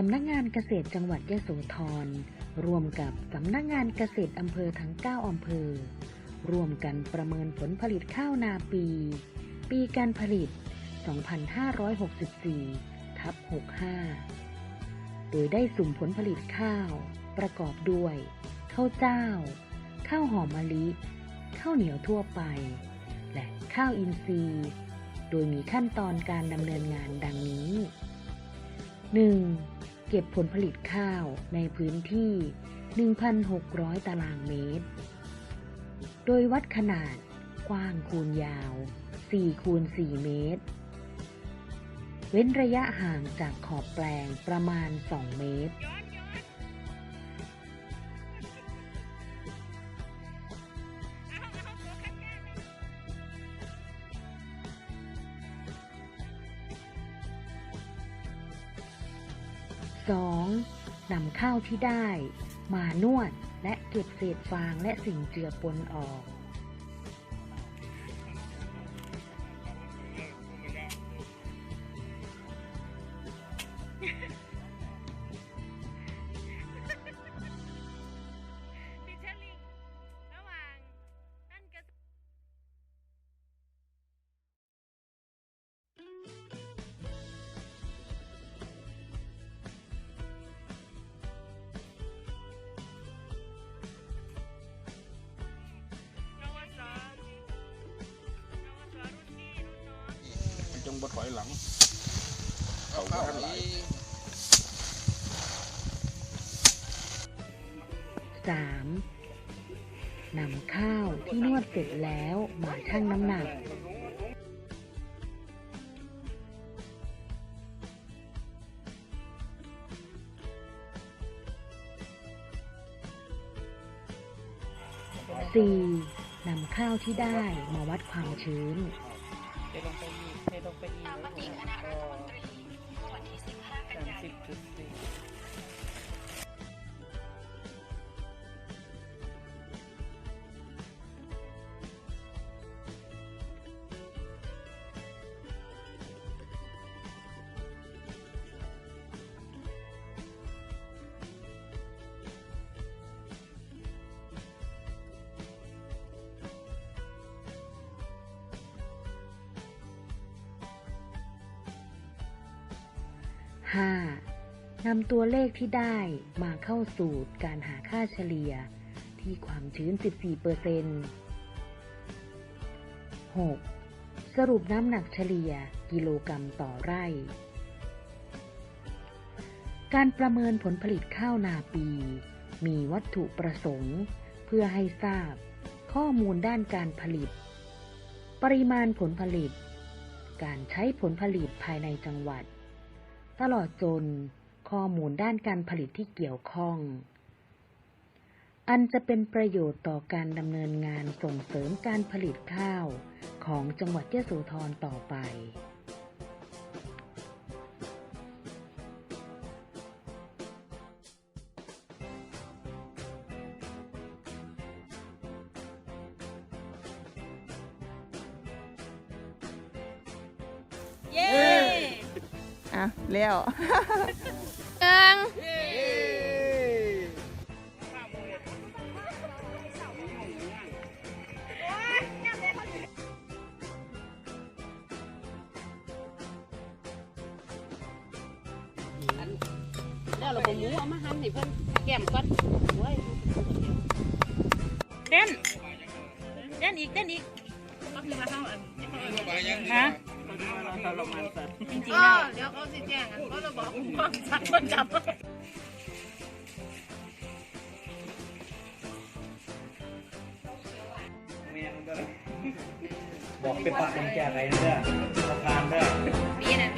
สำนักงานเกษตรจังหวัดยะโสธรร่วมกับสำนักงานเกษตรอำเภอทั้ง 9 อำเภอ ร่วมกันประเมินผลผลิตข้าวนาปี ปีการผลิต 2564 ทับ 65 โดยได้สุ่มผลผลิตข้าว ประกอบด้วย ข้าวเจ้า ข้าวหอมมะลิ ข้าวเหนียวทั่วไป และข้าวอินทรีย์ โดยมีขั้นตอนการดำเนินงานดังนี้ 1. เก็บผลผลิตข้าวในพื้นที่ 1,600 ตารางเมตร โดยวัดขนาดกว้างคูณยาว 4 คูณ 4 เมตร เว้นระยะห่างจากขอบแปลงประมาณ 2 เมตร 2. นำข้าวที่ได้ มานวดและเก็บเศษฟางและสิ่งเจือปนออก บ่ถอยหลังเขาว่าทันหลาย 3. นำข้าวที่นวดเสร็จแล้วมาชั่งน้ำหนัก 4. นำข้าวที่ได้มาวัดความชื้นเทลงไป อีกเทลงไปอีกแล้วก็สามสิบจุดสี่ 5. นำตัวเลขที่ได้มาเข้าสูตรการหาค่าเฉลี่ย ที่ความชื้น 14% 6. สรุปน้ำหนักเฉลี่ยกิโลกรรัมต่อไร่ การประเมินผลผลิตข้าวนาปี มีวัตถุประสงค์ เพื่อให้ทราบ ข้อมูลด้านการผลิต ปริมาณผลผลิต การใช้ผลผลิตภายในจังหวัด ตลอดจนข้อมูลด้านการผลิตที่เกี่ยวข้อง อันจะเป็นประโยชน์ต่อการดำเนินงานส่งเสริมการผลิตข้าวของจังหวัดยโสธรต่อไปเย้ อะเลี้ยวตังแล้วเราบ่หมูเอามาหั่นให้เพิ่นแก้มก่อนโอ้ยเด่นเด่นอีกเด่นอีกฮะ จริงๆแล้วเดี๋ยวเขาสิแจ้งกันเพราะเราบอกว่าสัตว์คนจับบอกเป็นปากเป็นแก่ไรเด้อประธานเด้อ